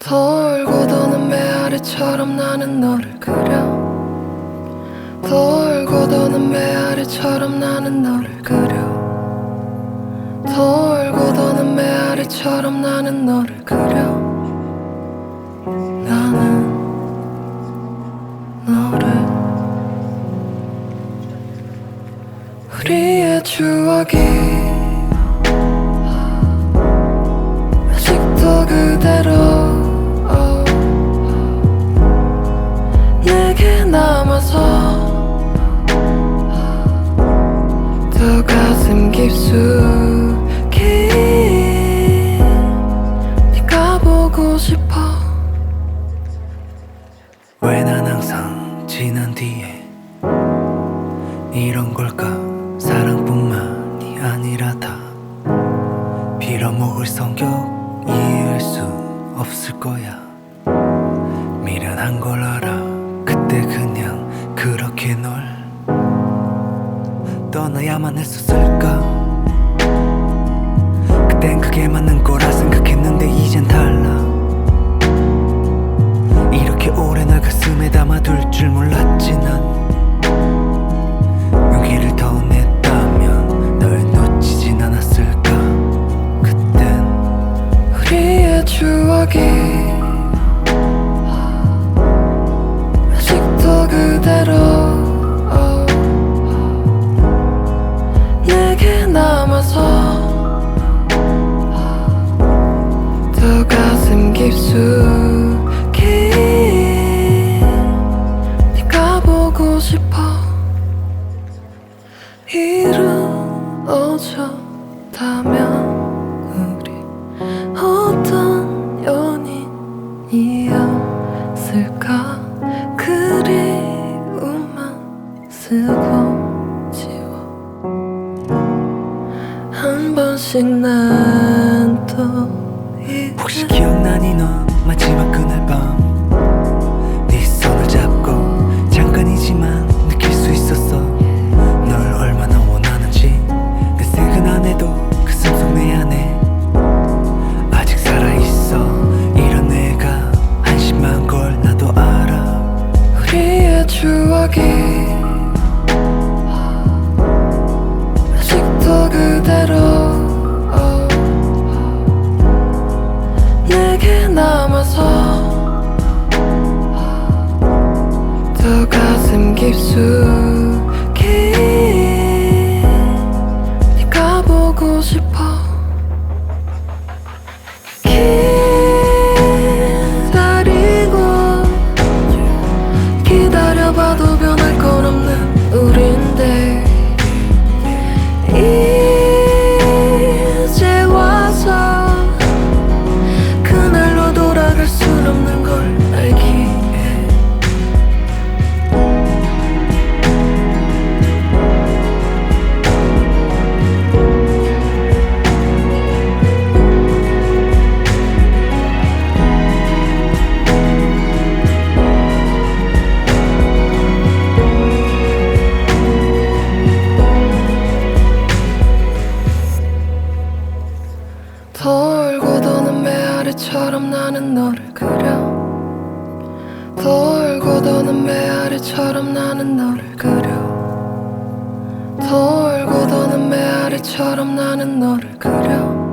돌고 도는 메아리처럼 나는 너를 그려. 돌고 도는 메아리처럼 나는 너를 그려. 돌고 도는 메아리처럼 나는 너를 그려. 나는 너를 우리의 추억이 가슴 깊숙이 네가 보고 싶어. 왜 난 항상 지난 뒤에 이런 걸까? 사랑뿐만이 아니라 다 빌어먹을 성격 이해할 수 없을 거야. 미련한 걸 알아. 그때 그냥 나야만 했었을까? 그땐 그게 맞는 거라 생각했는데 이젠 달라. 이렇게 오래 널 가슴에 담아둘 줄 몰랐지 난 깊숙이 네가 보고 싶어. 이루어졌다면 우리 어떤 연인이었을까? 그리움만 쓰고 지워. 한 번씩 난또 혹시 기억나니 넌 마지막 그날 밤 가슴 나는 너를 그려. 돌고 도는 메아리처럼 나는 너를 그려. 돌고 도는 메아리처럼 나는 너를 그려